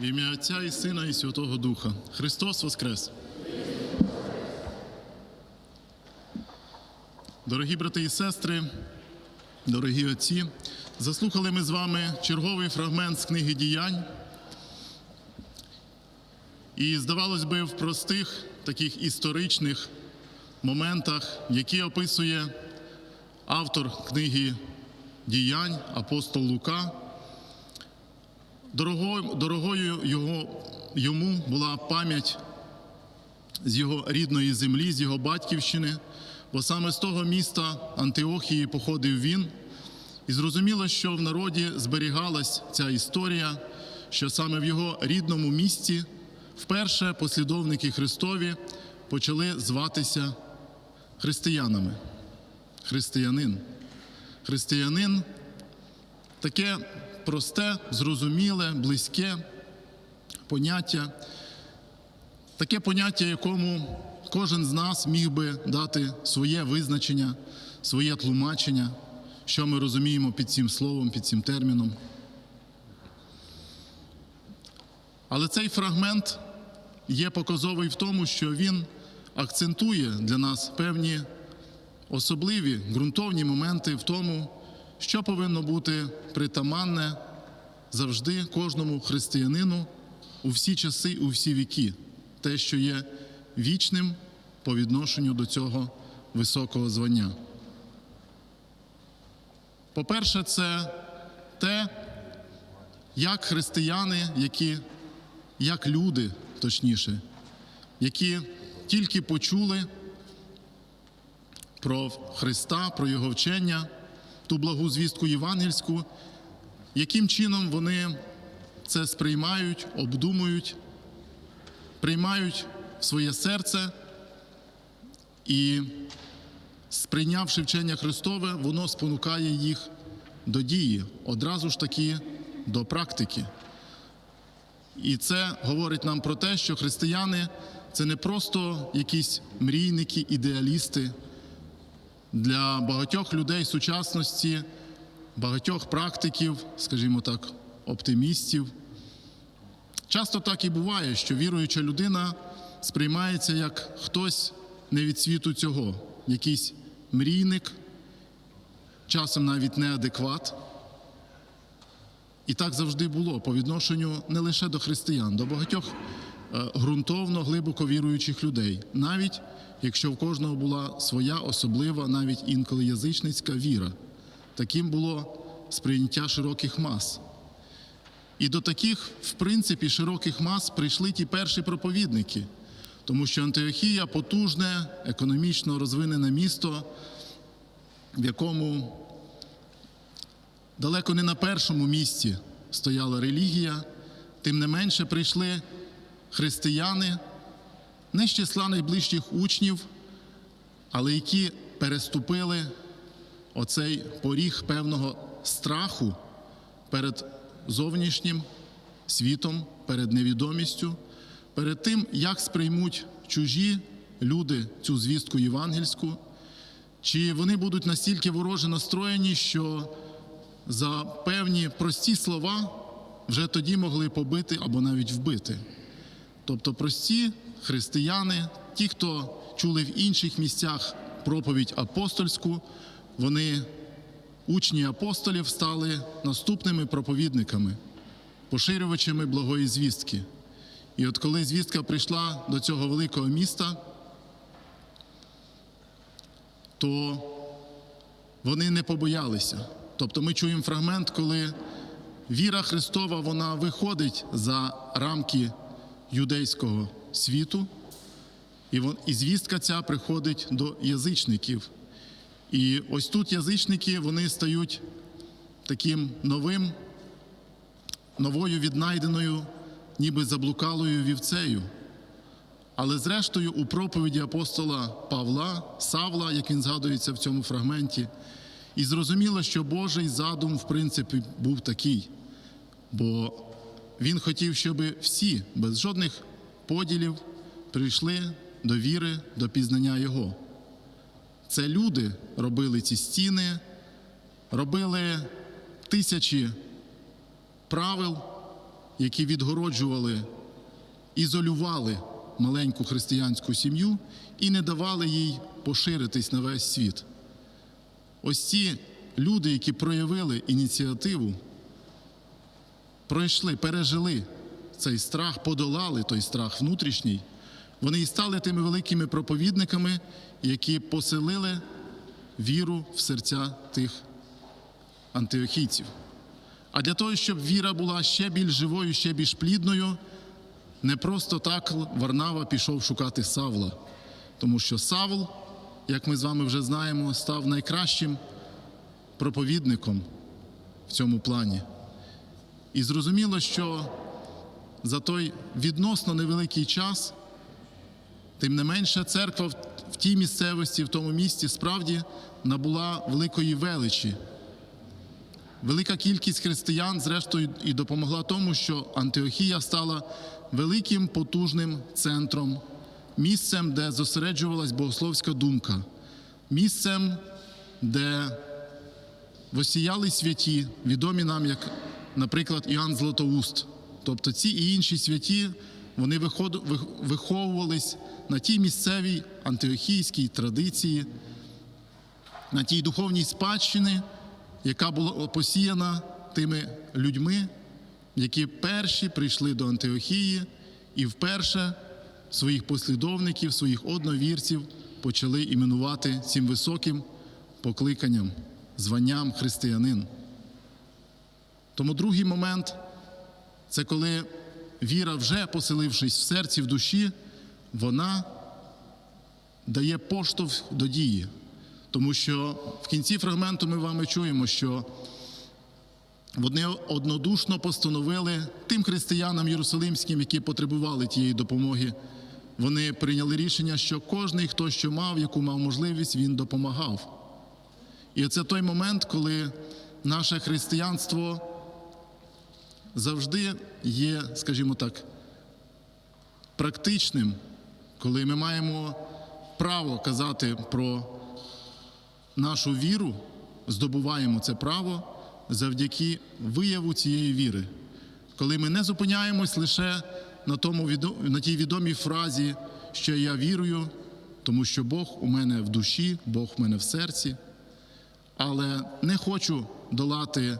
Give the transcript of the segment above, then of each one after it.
В ім'я Отця і Сина і Святого Духа. Христос Воскрес! Дорогі брати і сестри, дорогі отці, заслухали ми з вами черговий фрагмент з книги діянь. І, здавалось би, в простих таких історичних моментах, які описує автор книги діянь, апостол Лука, дорогою, дорогою його, йому була пам'ять з його рідної землі, з його батьківщини, бо саме з того міста Антиохії походив він. І зрозуміло, що в народі зберігалась ця історія, що саме в його рідному місті вперше послідовники Христові почали зватися християнами. Християнин. Християнин таке просте, зрозуміле, близьке поняття, таке поняття, якому кожен з нас міг би дати своє визначення, своє тлумачення, що ми розуміємо під цим словом, під цим терміном. Але цей фрагмент є показовий в тому, що він акцентує для нас певні особливі ґрунтовні моменти в тому, що повинно бути притаманне завжди кожному християнину у всі часи, у всі віки, те, що є вічним по відношенню до цього високого звання. По-перше, це те, як християни, які, як люди, точніше, які тільки почули про Христа, про Його вчення, ту благу звістку євангельську, яким чином вони це сприймають, обдумують, приймають в своє серце і, сприйнявши вчення Христове, воно спонукає їх до дії, одразу ж таки до практики. І це говорить нам про те, що християни це не просто якісь мрійники, ідеалісти. Для багатьох людей сучасності, багатьох практиків, скажімо так, оптимістів. Часто так і буває, що віруюча людина сприймається як хтось не від світу цього, якийсь мрійник, часом навіть неадекват. І так завжди було по відношенню не лише до християн, до багатьох ґрунтовно, глибоко віруючих людей, навіть якщо в кожного була своя особлива, навіть інколи язичницька віра. Таким було сприйняття широких мас. І до таких, в принципі, широких мас прийшли ті перші проповідники, тому що Антиохія потужне, економічно розвинене місто, в якому далеко не на першому місці стояла релігія, тим не менше прийшли християни, не з числа найближчих учнів, але які переступили оцей поріг певного страху перед зовнішнім світом, перед невідомістю, перед тим, як сприймуть чужі люди цю звістку євангельську, чи вони будуть настільки вороже настроєні, що за певні прості слова вже тоді могли побити або навіть вбити. Тобто прості християни, ті, хто чули в інших місцях проповідь апостольську, вони, учні апостолів, стали наступними проповідниками, поширювачами благої звістки. І от коли звістка прийшла до цього великого міста, то вони не побоялися. Тобто ми чуємо фрагмент, коли віра Христова вона виходить за рамки юдейського світу, і, і звістка ця приходить до язичників. І ось тут язичники вони стають таким новим, новою віднайденою, ніби заблукалою вівцею. Але зрештою, у проповіді апостола Павла, Савла, як він згадується в цьому фрагменті, і зрозуміло, що Божий задум, в принципі, був такий, бо він хотів, щоб всі без жодних поділів прийшли до віри, до пізнання Його. Це люди робили ці стіни, робили тисячі правил, які відгороджували, ізолювали маленьку християнську сім'ю і не давали їй поширитись на весь світ. Ось ці люди, які проявили ініціативу, пройшли, пережили цей страх, подолали той страх внутрішній, вони і стали тими великими проповідниками, які поселили віру в серця тих антиохійців. А для того, щоб віра була ще більш живою, ще більш плідною, не просто так Варнава пішов шукати Савла, тому що Савл, як ми з вами вже знаємо, став найкращим проповідником в цьому плані. І зрозуміло, що за той відносно невеликий час, тим не менше, церква в- тій місцевості, в тому місті справді набула великої величі. Велика кількість християн, зрештою, і допомогла тому, що Антиохія стала великим потужним центром, місцем, де зосереджувалась богословська думка, місцем, де восіяли святі, відомі нам як, наприклад, Іоанн Златоуст. Тобто ці і інші святі вони виховувались на тій місцевій антиохійській традиції, на тій духовній спадщині, яка була посіяна тими людьми, які перші прийшли до Антиохії і вперше своїх послідовників, своїх одновірців почали іменувати цим високим покликанням, званням християнин. Тому другий момент це коли віра, вже поселившись в серці, в душі, вона дає поштовх до дії. Тому що в кінці фрагменту ми вами чуємо, що вони однодушно постановили тим християнам єрусалимським, які потребували тієї допомоги. Вони прийняли рішення, що кожний, хто що мав, яку мав можливість, він допомагав. І це той момент, коли наше християнство завжди є, скажімо так, практичним, коли ми маємо право казати про нашу віру, здобуваємо це право завдяки вияву цієї віри. Коли ми не зупиняємось лише на, тому, на тій відомій фразі, що я вірую, тому що Бог у мене в душі, Бог у мене в серці, але не хочу долати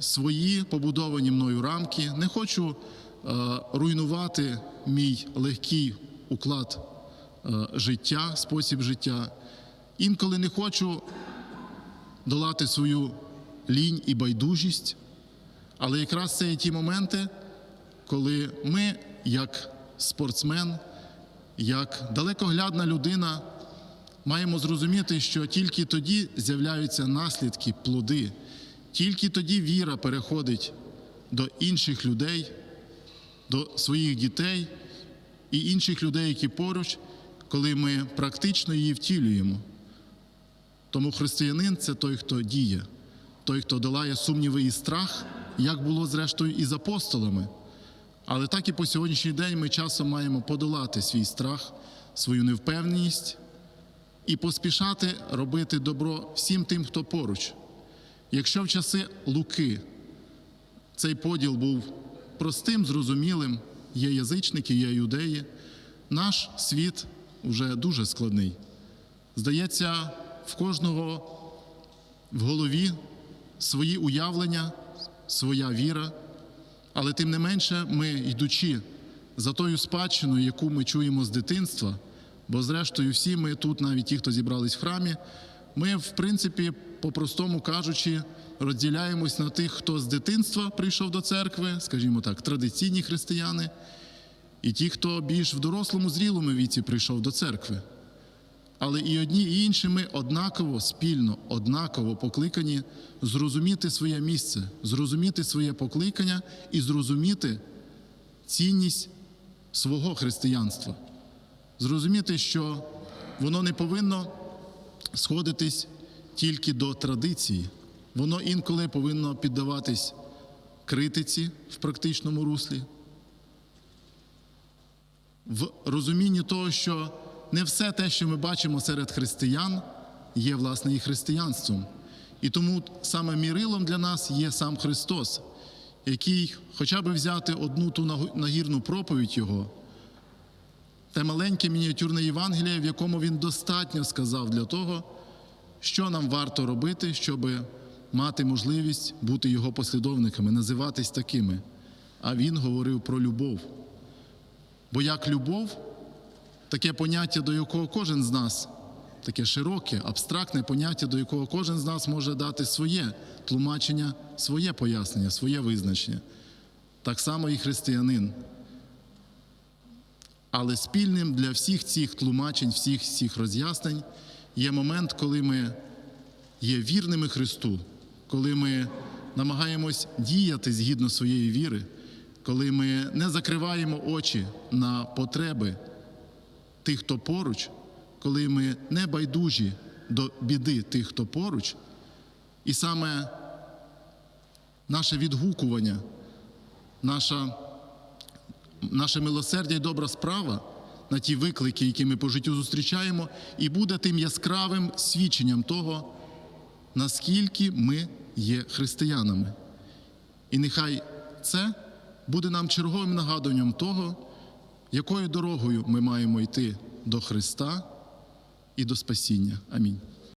свої побудовані мною рамки, не хочу е, руйнувати мій легкий уклад е, життя, спосіб життя. Інколи не хочу долати свою лінь і байдужість, але якраз це є ті моменти, коли ми, як спортсмен, як далекоглядна людина, маємо зрозуміти, що тільки тоді з'являються наслідки, плоди, тільки тоді віра переходить до інших людей, до своїх дітей і інших людей, які поруч, коли ми практично її втілюємо. Тому християнин це той, хто діє, той, хто долає сумніви і страх, як було зрештою і з апостолами. Але так і по сьогоднішній день ми часом маємо подолати свій страх, свою невпевненість і поспішати робити добро всім тим, хто поруч. Якщо в часи Луки цей поділ був простим, зрозумілим, є язичники, є юдеї, наш світ вже дуже складний. Здається, в кожного в голові свої уявлення, своя віра, але тим не менше ми, йдучи за тою спадщиною, яку ми чуємо з дитинства, бо зрештою всі ми тут, навіть ті, хто зібрались в храмі, ми, в принципі, по-простому кажучи, розділяємось на тих, хто з дитинства прийшов до церкви, скажімо так, традиційні християни, і ті, хто більш в дорослому, зрілому віці прийшов до церкви. Але і одні, і інші ми однаково, спільно, однаково покликані зрозуміти своє місце, зрозуміти своє покликання і зрозуміти цінність свого християнства. Зрозуміти, що воно не повинно сходитись тільки до традиції, воно інколи повинно піддаватись критиці в практичному руслі, в розумінні того, що не все те, що ми бачимо серед християн, є власне і християнством. І тому саме мірилом для нас є сам Христос. який хоча б взяти одну ту нагірну проповідь Його, те маленьке мініатюрне Євангеліє, в якому він достатньо сказав для того, що нам варто робити, щоб мати можливість бути його послідовниками, називатись такими. А він говорив про любов. Бо як любов, таке поняття, до якого кожен з нас, таке широке, абстрактне поняття, до якого кожен з нас може дати своє тлумачення, своє пояснення, своє визначення. Так само і християнин. Але спільним для всіх цих тлумачень, всіх цих роз'яснень є момент, коли ми є вірними Христу, коли ми намагаємось діяти згідно своєї віри, коли ми не закриваємо очі на потреби тих, хто поруч, коли ми не байдужі до біди тих, хто поруч, і саме наше відгукування, наша наше милосердя і добра справа на ті виклики, які ми по життю зустрічаємо, і буде тим яскравим свідченням того, наскільки ми є християнами. І нехай це буде нам черговим нагадуванням того, якою дорогою ми маємо йти до Христа і до спасіння. Амінь.